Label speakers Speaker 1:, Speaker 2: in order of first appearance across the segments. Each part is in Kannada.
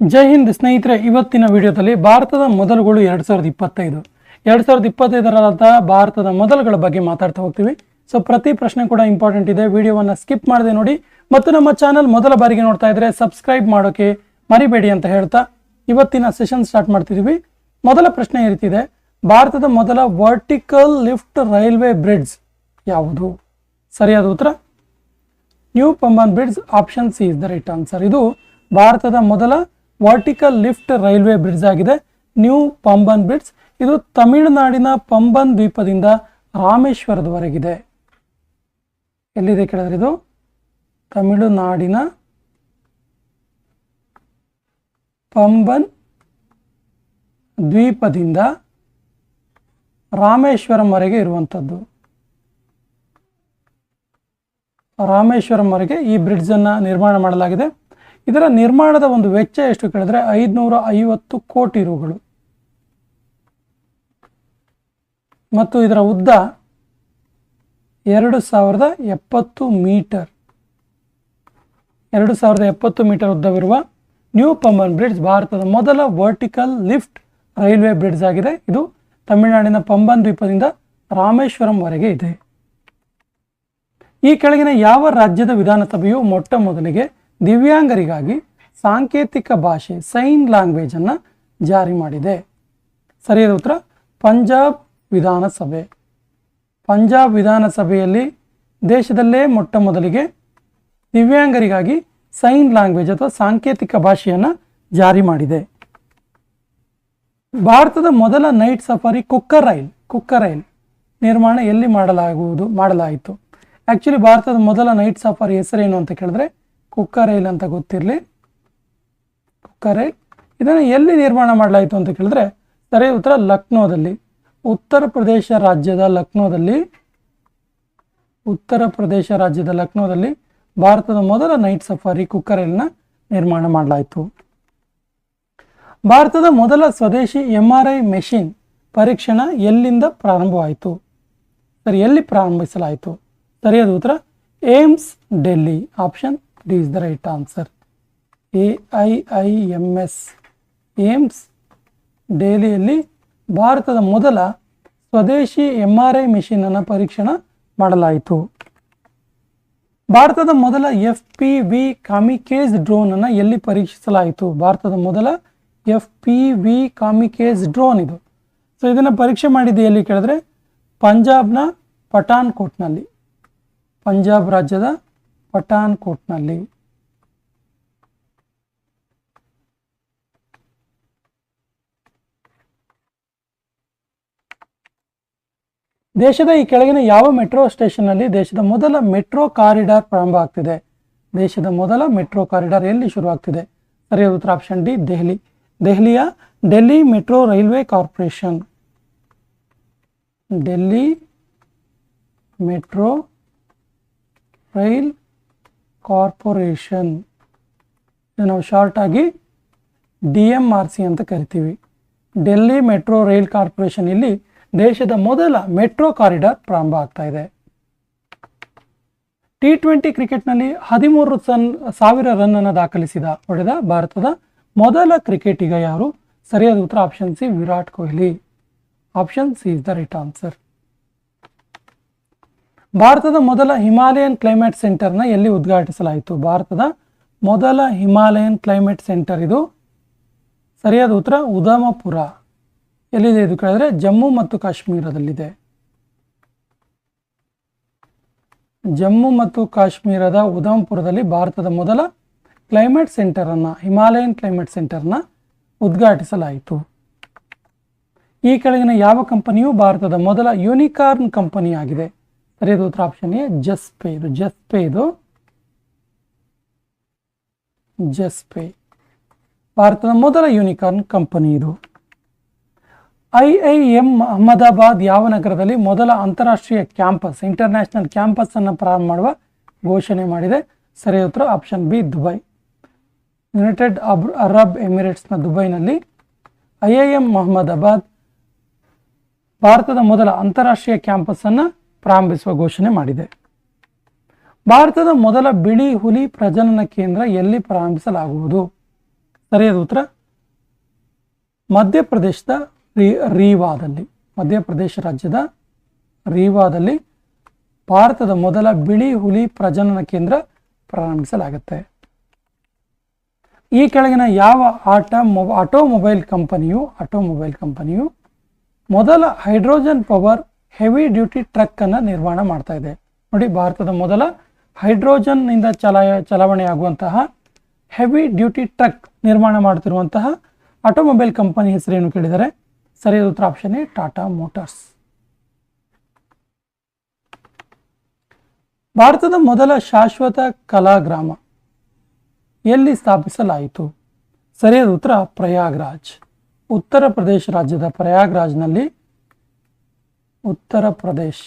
Speaker 1: ಜೈ ಹಿಂದ್ ಸ್ನೇಹಿತರೆ, ಇವತ್ತಿನ ವಿಡಿಯೋದಲ್ಲಿ ಭಾರತದ ಮೊದಲುಗಳು ಎರಡು ಸಾವಿರದ ಇಪ್ಪತ್ತೈದು. ಎರಡು ಸಾವಿರದ ಇಪ್ಪತ್ತೈದರಾದ ಭಾರತದ ಮೊದಲುಗಳ ಬಗ್ಗೆ ಮಾತಾಡ್ತಾ ಹೋಗ್ತೀವಿ. ಸೊ ಪ್ರತಿ ಪ್ರಶ್ನೆ ಕೂಡ ಇಂಪಾರ್ಟೆಂಟ್ ಇದೆ. ವಿಡಿಯೋವನ್ನು ಸ್ಕಿಪ್ ಮಾಡದೆ ನೋಡಿ. ಮತ್ತು ನಮ್ಮ ಚಾನಲ್ ಮೊದಲ ಬಾರಿಗೆ ನೋಡ್ತಾ ಇದ್ರೆ ಸಬ್ಸ್ಕ್ರೈಬ್ ಮಾಡೋಕೆ ಮರಿಬೇಡಿ ಅಂತ ಹೇಳ್ತಾ ಇವತ್ತಿನ ಸೆಷನ್ ಸ್ಟಾರ್ಟ್ ಮಾಡ್ತಿದ್ದೀವಿ ಮೊದಲ ಪ್ರಶ್ನೆ ಇರ್ತಿದೆ ಭಾರತದ ಮೊದಲ ವರ್ಟಿಕಲ್ ಲಿಫ್ಟ್ ರೈಲ್ವೆ ಬ್ರಿಡ್ಜ್ ಯಾವುದು? ಸರಿಯಾದ ಉತ್ತರ? New Pamban bridge option C is the right answer ಇದು ಭಾರತದ ಮೊದಲ ವರ್ಟಿಕಲ್ ಲಿಫ್ಟ್ ರೈಲ್ವೆ ಬ್ರಿಡ್ಜ್ ಆಗಿದೆ. New Pamban bridge. ಇದು ತಮಿಳುನಾಡಿನ ಪಂಬನ್ ದ್ವೀಪದಿಂದ ರಾಮೇಶ್ವರದವರೆಗಿದೆ. ಎಲ್ಲಿದೆ ಕೇಳಿದ್ರೆ ಇದು? ತಮಿಳುನಾಡಿನ ಪಂಬನ್ ದ್ವೀಪದಿಂದ ರಾಮೇಶ್ವರಂವರೆಗೆ ಇರುವಂಥದ್ದು ರಾಮೇಶ್ವರಂವರೆಗೆ ಈ ಬ್ರಿಡ್ಜನ್ನು ನಿರ್ಮಾಣ ಮಾಡಲಾಗಿದೆ. ಇದರ ನಿರ್ಮಾಣದ ಒಂದು ವೆಚ್ಚ ಎಷ್ಟು ಕೇಳಿದ್ರೆ ಐದುನೂರ ಐವತ್ತು ಕೋಟಿ ರುಗಳು. ಮತ್ತು ಇದರ ಉದ್ದ ಎರಡು ಸಾವಿರದ ಎಪ್ಪತ್ತು ಮೀಟರ್. ಎರಡು ಸಾವಿರದ ಎಪ್ಪತ್ತು ಮೀಟರ್ ಉದ್ದವಿರುವ ನ್ಯೂ ಪಂಬನ್ ಬ್ರಿಡ್ಜ್ ಭಾರತದ ಮೊದಲ ವರ್ಟಿಕಲ್ ಲಿಫ್ಟ್ ರೈಲ್ವೆ ಬ್ರಿಡ್ಜ್ ಆಗಿದೆ. ಇದು ತಮಿಳುನಾಡಿನ ಪಂಬನ್ ದ್ವೀಪದಿಂದ ರಾಮೇಶ್ವರಂವರೆಗೆ ಇದೆ. ಈ ಕೆಳಗಿನ ಯಾವ ರಾಜ್ಯದ ವಿಧಾನಸಭೆಯು ಮೊಟ್ಟ ಮೊದಲಿಗೆ ದಿವ್ಯಾಂಗರಿಗಾಗಿ ಸಾಂಕೇತಿಕ ಭಾಷೆ, ಸೈನ್ ಲ್ಯಾಂಗ್ವೇಜ್ ಅನ್ನ ಜಾರಿ ಮಾಡಿದೆ. ಸರಿಯಾದ ಉತ್ತರ? ಪಂಜಾಬ್ ವಿಧಾನಸಭೆ. ಪಂಜಾಬ್ ವಿಧಾನಸಭೆಯಲ್ಲಿ ದೇಶದಲ್ಲೇ ಮೊಟ್ಟ ಮೊದಲಿಗೆ ದಿವ್ಯಾಂಗರಿಗಾಗಿ ಸೈನ್ ಲ್ಯಾಂಗ್ವೇಜ್ ಅಥವಾ ಸಾಂಕೇತಿಕ ಭಾಷೆಯನ್ನು ಜಾರಿ ಮಾಡಿದೆ. ಭಾರತದ ಮೊದಲ night safari cooker rail cooker rail ನಿರ್ಮಾಣ ಎಲ್ಲಿ ಮಾಡಲಾಗುವುದು, ಮಾಡಲಾಯಿತು? ಆ್ಯಕ್ಚುಲಿ ಭಾರತದ ಮೊದಲ ನೈಟ್ ಸಫಾರಿ ಹೆಸರೇನು ಅಂತ ಕೇಳಿದ್ರೆ ಕುಕ್ಕರ್ ರೈಲ್ ಅಂತ ಗೊತ್ತಿರಲಿ. ಕುಕ್ಕರ್. ಐಲ್ ಇದನ್ನು ಎಲ್ಲಿ ನಿರ್ಮಾಣ ಮಾಡಲಾಯಿತು ಅಂತ ಕೇಳಿದ್ರೆ ಸರಿ ಉತ್ತರ ಲಕ್ನೋದಲ್ಲಿ. ಉತ್ತರ ಪ್ರದೇಶ ರಾಜ್ಯದ ಲಕ್ನೋದಲ್ಲಿ. ಉತ್ತರ ಪ್ರದೇಶ ರಾಜ್ಯದ ಲಕ್ನೋದಲ್ಲಿ ಭಾರತದ ಮೊದಲ ನೈಟ್ ಸಫಾರಿ ಕುಕ್ಕರ್ ಐಲ್ನ ನಿರ್ಮಾಣ ಮಾಡಲಾಯಿತು. ಭಾರತದ ಮೊದಲ ಸ್ವದೇಶಿ ಎಂ ಆರ್ ಐ ಮೆಷಿನ್ ಪರೀಕ್ಷಣ ಎಲ್ಲಿಂದ ಪ್ರಾರಂಭವಾಯಿತು? ಸರಿ, ಎಲ್ಲಿ ಪ್ರಾರಂಭಿಸಲಾಯಿತು? ಸರಿಯಾದ ಉತ್ತರ, AIIMS, Delhi. Option D is I I M S AIIMS ದೆಹಲಿಯಲ್ಲಿ ಭಾರತದ ಮೊದಲ ಸ್ವದೇಶಿ ಎಂ ಆರ್ ಐ ಮೆಷಿನನ್ನು ಪರೀಕ್ಷಣ ಮಾಡಲಾಯಿತು. ಭಾರತದ ಮೊದಲ F P V kamikaze drone ಅನ್ನು ಎಲ್ಲಿ ಪರೀಕ್ಷಿಸಲಾಯಿತು? ಭಾರತದ ಮೊದಲ F P V kamikaze drone ಇದು. ಸೊ ಇದನ್ನು ಪರೀಕ್ಷೆ ಮಾಡಿದ್ದು ಎಲ್ಲಿ ಕೇಳಿದ್ರೆ, ಪಂಜಾಬ್ನ ಪಠಾನ್ಕೋಟ್ನಲ್ಲಿ. ಪಂಜಾಬ್ ರಾಜ್ಯದ ಪಠಾನ್ಕೋಟ್ನಲ್ಲಿ ದೇಶದ ಈ ಕೆಳಗಿನ ಯಾವ ಮೆಟ್ರೋ ಸ್ಟೇಷನ್ನಲ್ಲಿ ದೇಶದ ಮೊದಲ ಮೆಟ್ರೋ ಕಾರಿಡಾರ್ ಪ್ರಾರಂಭ ಆಗ್ತಿದೆ? ದೇಶದ ಮೊದಲ ಮೆಟ್ರೋ ಕಾರಿಡಾರ್ ಎಲ್ಲಿ ಶುರುವಾಗ್ತಿದೆ ಸರಿಯಾದ ಉತ್ತರ ಆಪ್ಷನ್ ಡಿ, ದೆಹಲಿ. ದೆಹಲಿಯ Delhi metro railway corporation. Delhi metro rail corporation. ನಾವು ಶಾರ್ಟ್ ಆಗಿ ಡಿ ಎಂ ಆರ್ ಸಿ ಅಂತ ಕರಿತೀವಿ. ಡೆಲ್ಲಿ ಮೆಟ್ರೋ ರೈಲ್ ಕಾರ್ಪೊರೇಷನ್ ಇಲ್ಲಿ ದೇಶದ ಮೊದಲ ಮೆಟ್ರೋ ಕಾರಿಡಾರ್ ಪ್ರಾರಂಭ ಆಗ್ತಾ ಇದೆ. ಟಿ ಟ್ವೆಂಟಿ ಕ್ರಿಕೆಟ್ನಲ್ಲಿ ಹದಿಮೂರು ಸನ್ ಸಾವಿರ ರನ್ ಅನ್ನು ದಾಖಲಿಸಿದ ಹೊಡೆದ ಭಾರತದ ಮೊದಲ ಕ್ರಿಕೆಟಿಗ ಯಾರು? ಸರಿಯಾದ ಉತ್ತರ option C Virat Kohli. Option C is the right answer ಭಾರತದ ಮೊದಲ ಹಿಮಾಲಯನ್ ಕ್ಲೈಮೇಟ್ ಸೆಂಟರ್ನ ಎಲ್ಲಿ ಉದ್ಘಾಟಿಸಲಾಯಿತು? ಭಾರತದ ಮೊದಲ ಹಿಮಾಲಯನ್ ಕ್ಲೈಮೇಟ್ ಸೆಂಟರ್ ಇದು. ಸರಿಯಾದ ಉತ್ತರ ಉದಮಪುರ. ಎಲ್ಲಿದೆ ಇದು ಕೇಳಿದ್ರೆ? ಜಮ್ಮು ಮತ್ತು ಕಾಶ್ಮೀರದಲ್ಲಿದೆ. ಜಮ್ಮು ಮತ್ತು ಕಾಶ್ಮೀರದ ಉದಮಪುರದಲ್ಲಿ ಭಾರತದ ಮೊದಲ ಕ್ಲೈಮೇಟ್ ಸೆಂಟರನ್ನು ಹಿಮಾಲಯನ್ ಕ್ಲೈಮೇಟ್ ಸೆಂಟರ್ನ ಉದ್ಘಾಟಿಸಲಾಯಿತು. ಈ ಕೆಳಗಿನ ಯಾವ ಕಂಪನಿಯು ಭಾರತದ ಮೊದಲ ಯೂನಿಕಾರ್ನ್ ಕಂಪನಿ ಆಗಿದೆ ಸರಿಯಾದ ಉತ್ತರ ಆಪ್ಷನ್ ಎ ಜಸ್ಪೇ ಇದು ಜಸ್ಪೇ ಇದು. ಜಸ್ಪೇ ಭಾರತದ ಮೊದಲ ಯೂನಿಕಾರ್ನ್ ಕಂಪನಿ ಇದು. ಐ ಐ ಎಂ ಅಹಮದಾಬಾದ್ ಯಾವ ನಗರದಲ್ಲಿ ಮೊದಲ ಅಂತಾರಾಷ್ಟ್ರೀಯ ಕ್ಯಾಂಪಸ್ ಇಂಟರ್ನ್ಯಾಷನಲ್ ಕ್ಯಾಂಪಸ್ ಅನ್ನು ಪ್ರಾರಂಭ ಮಾಡುವ ಘೋಷಣೆ ಮಾಡಿದೆ. ಸರಿಯಾದ ಉತ್ತರ ಆಪ್ಷನ್ ಬಿ ದುಬೈ ಯುನೈಟೆಡ್ ಅಬ್ ಅರಬ್ ಎಮಿರೇಟ್ಸ್ನ ದುಬೈನಲ್ಲಿ ಐ ಐ ಎಂ ಅಹಮದಾಬಾದ್ ಭಾರತದ ಮೊದಲ ಅಂತಾರಾಷ್ಟ್ರೀಯ ಕ್ಯಾಂಪಸ್ ಅನ್ನು ಪ್ರಾರಂಭಿಸುವ ಘೋಷಣೆ ಮಾಡಿದೆ. ಭಾರತದ ಮೊದಲ ಬಿಳಿ ಹುಲಿ ಪ್ರಜನನ ಕೇಂದ್ರ ಎಲ್ಲಿ ಪ್ರಾರಂಭಿಸಲಾಗುವುದು? ಸರಿಯಾದ ಉತ್ತರ? ಮಧ್ಯಪ್ರದೇಶದ ರೀ, ರೀವಾದಲ್ಲಿ. ಮಧ್ಯಪ್ರದೇಶ ರಾಜ್ಯದ ರೀವಾದಲ್ಲಿ ಭಾರತದ ಮೊದಲ ಬಿಳಿ ಹುಲಿ ಪ್ರಜನನ ಕೇಂದ್ರ ಪ್ರಾರಂಭಿಸಲಾಗುತ್ತೆ. ಈ ಕೆಳಗಿನ ಯಾವ ಆಟ ಮೊಬ ಆಟೋಮೊಬೈಲ್ ಕಂಪನಿಯು ಆಟೋಮೊಬೈಲ್ ಕಂಪನಿಯು ಮೊದಲ hydrogen power heavy duty truck ಅನ್ನು ನಿರ್ಮಾಣ ಮಾಡ್ತಾ ಇದೆ. ನೋಡಿ, ಭಾರತದ ಮೊದಲ ಹೈಡ್ರೋಜನ್ನಿಂದ ಚಲಾಯ ಚಲಾವಣೆಯಾಗುವಂತಹ ಹೆವಿ ಡ್ಯೂಟಿ ಟ್ರಕ್ ನಿರ್ಮಾಣ ಮಾಡ್ತಿರುವಂತಹ ಆಟೋಮೊಬೈಲ್ ಕಂಪನಿ ಹೆಸರೇನು ಕೇಳಿದರೆ, ಸರಿಯಾದ ಉತ್ತರ ಆಪ್ಷನ್ ಎ ಟಾಟಾ ಮೋಟಾರ್ಸ್ ಭಾರತದ ಮೊದಲ ಶಾಶ್ವತ ಕಲಾಗ್ರಾಮ ಎಲ್ಲಿ ಸ್ಥಾಪಿಸಲಾಯಿತು? ಸರಿಯಾದ ಉತ್ತರ ಪ್ರಯಾಗ್ರಾಜ್. ಉತ್ತರ ಪ್ರದೇಶ ರಾಜ್ಯದ ಪ್ರಯಾಗ್ರಾಜ್ನಲ್ಲಿ ಉತ್ತರ ಪ್ರದೇಶ್.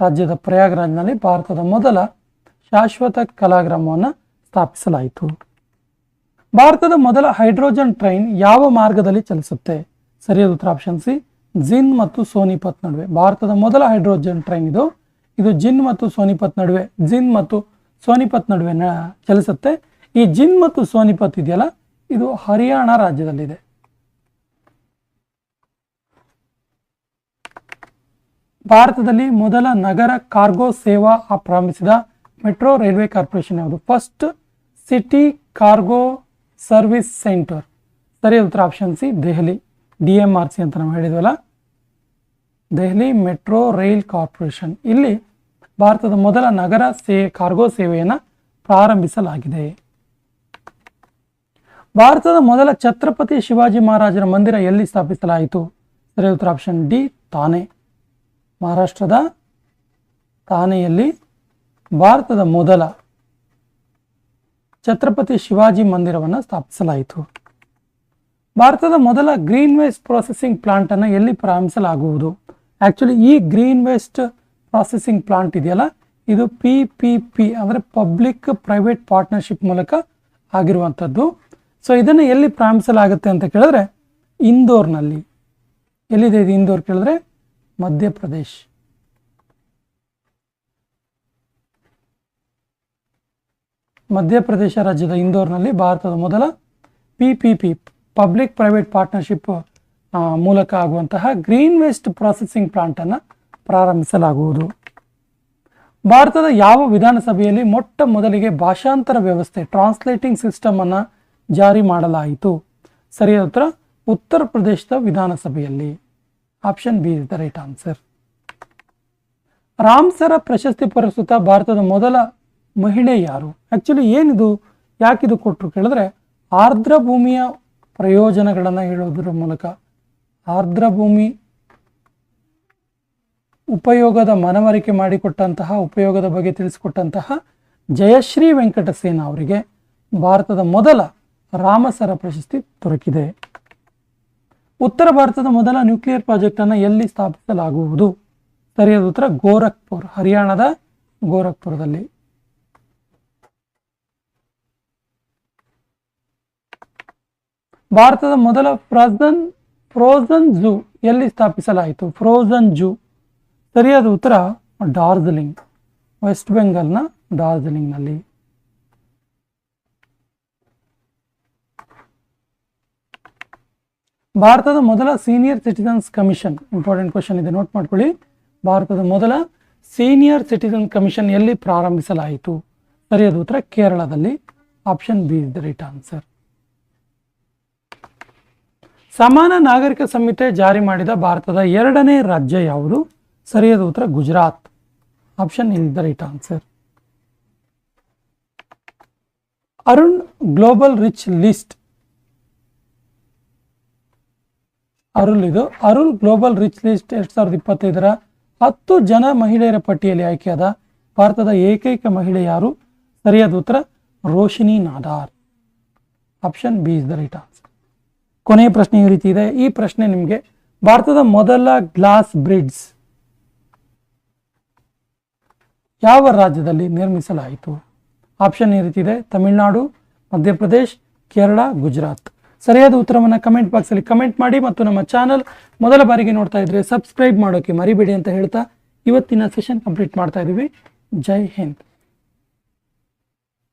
Speaker 1: ರಾಜ್ಯದ ಪ್ರಯಾಗ್ರಾಜ್ನಲ್ಲಿ ಭಾರತದ ಮೊದಲ ಶಾಶ್ವತ ಕಲಾಗ್ರಾಮವನ್ನು ಸ್ಥಾಪಿಸಲಾಯಿತು. ಭಾರತದ ಮೊದಲ ಹೈಡ್ರೋಜನ್ ಟ್ರೈನ್ ಯಾವ ಮಾರ್ಗದಲ್ಲಿ ಚಲಿಸುತ್ತೆ? ಸರಿಯಾದ ಉತ್ತರ ಆಪ್ಷನ್ ಸಿ, ಜಿನ್ ಮತ್ತು ಸೋನಿಪತ್ ನಡುವೆ. ಭಾರತದ ಮೊದಲ ಹೈಡ್ರೋಜನ್ ಟ್ರೈನ್ ಇದು. ಇದು ಜಿನ್ ಮತ್ತು ಸೋನಿಪತ್ ನಡುವೆ, ಜಿನ್ ಮತ್ತು ಸೋನಿಪತ್ ನಡುವೆ ಚಲಿಸುತ್ತೆ. ಈ ಜಿನ್ ಮತ್ತು ಸೋನಿಪತ್ ಇದೆಯಲ್ಲ? ಇದು ಹರಿಯಾಣ ರಾಜ್ಯದಲ್ಲಿದೆ. ಭಾರತದಲ್ಲಿ ಮೊದಲ ನಗರ ಕಾರ್ಗೋ ಸೇವಾ ಪ್ರಾರಂಭಿಸಿದ ಮೆಟ್ರೋ ರೈಲ್ವೆ ಕಾರ್ಪೊರೇಷನ್ ಯಾವುದು? First city cargo service centre ಸರಿ, ಉತ್ತರ option C, Delhi. D M R C ಅಂತ ನಾವು ಹೇಳಿದ್ವಲ್ಲ? Delhi metro rail corporation. ಇಲ್ಲಿ ಭಾರತದ ಮೊದಲ ನಗರ ಸೇ ಕಾರ್ಗೋ ಸೇವೆಯನ್ನು ಪ್ರಾರಂಭಿಸಲಾಗಿದೆ. ಭಾರತದ ಮೊದಲ ಛತ್ರಪತಿ ಶಿವಾಜಿ ಮಹಾರಾಜರ ಮಂದಿರ ಎಲ್ಲಿ ಸ್ಥಾಪಿಸಲಾಯಿತು? ಸರಿ, ಉತ್ತರ ಆಪ್ಷನ್ ಡಿ, ತಾನೆ. ಮಹಾರಾಷ್ಟ್ರದ ಥಾನೆಯಲ್ಲಿ ಭಾರತದ ಮೊದಲ ಛತ್ರಪತಿ ಶಿವಾಜಿ ಮಂದಿರವನ್ನು ಸ್ಥಾಪಿಸಲಾಯಿತು. ಭಾರತದ ಮೊದಲ ಗ್ರೀನ್ ವೇಸ್ಟ್ ಪ್ರೊಸೆಸಿಂಗ್ ಪ್ಲಾಂಟನ್ನು ಎಲ್ಲಿ ಪ್ರಾರಂಭಿಸಲಾಗುವುದು? ಆ್ಯಕ್ಚುಲಿ ಈ ಗ್ರೀನ್ ವೇಸ್ಟ್ ಪ್ರಾಸೆಸಿಂಗ್ ಪ್ಲಾಂಟ್ ಇದೆಯಲ್ಲ, ಇದು ಪಿ ಪಿ ಪಿ ಅಂದರೆ ಪಬ್ಲಿಕ್ ಪ್ರೈವೇಟ್ ಪಾರ್ಟ್ನರ್ಶಿಪ್ ಮೂಲಕ ಆಗಿರುವಂಥದ್ದು. ಸೊ, ಇದನ್ನು ಎಲ್ಲಿ ಪ್ರಾರಂಭಿಸಲಾಗುತ್ತೆ ಅಂತ ಕೇಳಿದ್ರೆ, ಇಂದೋರ್ನಲ್ಲಿ. ಎಲ್ಲಿದೆ ಇದು ಇಂದೋರ್ ಕೇಳಿದ್ರೆ? ಮಧ್ಯಪ್ರದೇಶ್. ಮಧ್ಯಪ್ರದೇಶ ರಾಜ್ಯದ ಇಂದೋರ್ನಲ್ಲಿ ಭಾರತದ ಮೊದಲ P P P public private partnership ಮೂಲಕ ಆಗುವಂತಹ ಗ್ರೀನ್ ವೇಸ್ಟ್ ಪ್ರಾಸೆಸಿಂಗ್ ಪ್ಲಾಂಟನ್ನು ಪ್ರಾರಂಭಿಸಲಾಗುವುದು. ಭಾರತದ ಯಾವ ವಿಧಾನಸಭೆಯಲ್ಲಿ ಮೊಟ್ಟ ಮೊದಲಿಗೆ ಭಾಷಾಂತರ ವ್ಯವಸ್ಥೆ ಟ್ರಾನ್ಸ್ಲೇಟಿಂಗ್ ಸಿಸ್ಟಮ್ ಅನ್ನು ಜಾರಿ ಮಾಡಲಾಯಿತು? ಸರಿಯಾದ ಉತ್ತರ ಪ್ರದೇಶದ ವಿಧಾನಸಭೆಯಲ್ಲಿ. Option B is the right answer Ramsar ಪ್ರಶಸ್ತಿ ಪುರಸ್ಕೃತ ಭಾರತದ ಮೊದಲ ಮಹಿಳೆ ಯಾರು ಆ್ಯಕ್ಚುಲಿ ಏನಿದು? ಯಾಕಿದು ಕೊಟ್ಟರು ಕೇಳಿದ್ರೆ ಆರ್ದ್ರ ಭೂಮಿಯ ಪ್ರಯೋಜನಗಳನ್ನು ಹೇಳೋದ್ರ ಮೂಲಕ. ಆರ್ದ್ರ ಭೂಮಿ ಉಪಯೋಗದ ಮನವರಿಕೆ ಮಾಡಿಕೊಟ್ಟಂತಹ, ಉಪಯೋಗದ ಬಗ್ಗೆ ತಿಳಿಸಿಕೊಟ್ಟಂತಹ ಜಯಶ್ರೀ ವೆಂಕಟಸೇನ ಅವರಿಗೆ ಭಾರತದ ಮೊದಲ ರಾಮಸರ ಪ್ರಶಸ್ತಿ ದೊರಕಿದೆ. ಉತ್ತರ ಭಾರತದ ಮೊದಲ ನ್ಯೂಕ್ಲಿಯರ್ ಪ್ರಾಜೆಕ್ಟ್ ಅನ್ನು ಎಲ್ಲಿ ಸ್ಥಾಪಿಸಲಾಗುವುದು? ಸರಿಯಾದ ಉತ್ತರ ಗೋರಖ್ಪುರ್, ಹರಿಯಾಣದ ಗೋರಖ್ಪುರದಲ್ಲಿ. ಭಾರತದ ಮೊದಲ ಫ್ರಾಜನ್, ಫ್ರೋಜನ್ ಝೂ ಎಲ್ಲಿ ಸ್ಥಾಪಿಸಲಾಯಿತು? Frozen zoo. ಸರಿಯಾದ ಉತ್ತರ ಡಾರ್ಜಿಲಿಂಗ್, ವೆಸ್ಟ್ ಬೆಂಗಾಲ್ನ ಡಾರ್ಜಿಲಿಂಗ್ನಲ್ಲಿ. ಭಾರತದ ಮೊದಲ senior citizens commission important question ಇದೆ ನೋಟ್ ಮಾಡ್ಕೊಳ್ಳಿ. ಭಾರತದ ಮೊದಲ ಸೀನಿಯರ್ ಸಿಟಿಸನ್ ಕಮಿಷನ್ ಎಲ್ಲಿ ಪ್ರಾರಂಭಿಸಲಾಯಿತು? ಸರಿಯಾದ ಉತ್ತರ ಕೇರಳದಲ್ಲಿ. Option B is the right answer ಸಮಾನ ನಾಗರಿಕ ಸಂಹಿತೆ ಜಾರಿ ಮಾಡಿದ ಭಾರತದ ಎರಡನೇ ರಾಜ್ಯ ಯಾವುದು? ಸರಿಯಾದ ಉತ್ತರ Gujarat. Option is the right answer Arun global rich list Arul ಇದು. ಅರುಲ್ ಗ್ಲೋಬಲ್ ರಿಚ್ ಲಿಸ್ಟ್ ಎರಡ್ ಸಾವಿರದ ಇಪ್ಪತ್ತೈದರ ಹತ್ತು ಜನ ಮಹಿಳೆಯರ ಪಟ್ಟಿಯಲ್ಲಿ ಆಯ್ಕೆಯಾದ ಭಾರತದ ಏಕೈಕ ಮಹಿಳೆ ಯಾರು? ಸರಿಯಾದ ಉತ್ತರ Roshni Nadar. Option B is the right answer ಕೊನೆಯ ಪ್ರಶ್ನೆ ಈ ರೀತಿ ಇದೆ. ಈ ಪ್ರಶ್ನೆ ನಿಮಗೆ ಭಾರತದ ಮೊದಲ ಗ್ಲಾಸ್ ಬ್ರಿಡ್ಜ್ ಯಾವ ರಾಜ್ಯದಲ್ಲಿ ನಿರ್ಮಿಸಲಾಯಿತು? ಆಪ್ಷನ್ ಈ ರೀತಿ ಇದೆ. ತಮಿಳುನಾಡು, ಮಧ್ಯಪ್ರದೇಶ್, ಕೇರಳ, ಗುಜರಾತ್. ಸರಿಯಾದ ಉತ್ತರವನ್ನು ಕಮೆಂಟ್ ಬಾಕ್ಸಲ್ಲಿ ಕಮೆಂಟ್ ಮಾಡಿ ಮತ್ತು ನಮ್ಮ ಚಾನಲ್ ಮೊದಲ ಬಾರಿಗೆ ನೋಡ್ತಾ ಇದ್ರೆ ಸಬ್ಸ್ಕ್ರೈಬ್ ಮಾಡೋಕೆ ಮರಿಬೇಡಿ ಅಂತ ಹೇಳ್ತಾ ಇವತ್ತಿನ ಸೆಷನ್ ಕಂಪ್ಲೀಟ್ ಮಾಡ್ತಾ ಇದ್ದೀವಿ. ಜೈ ಹಿಂದ್.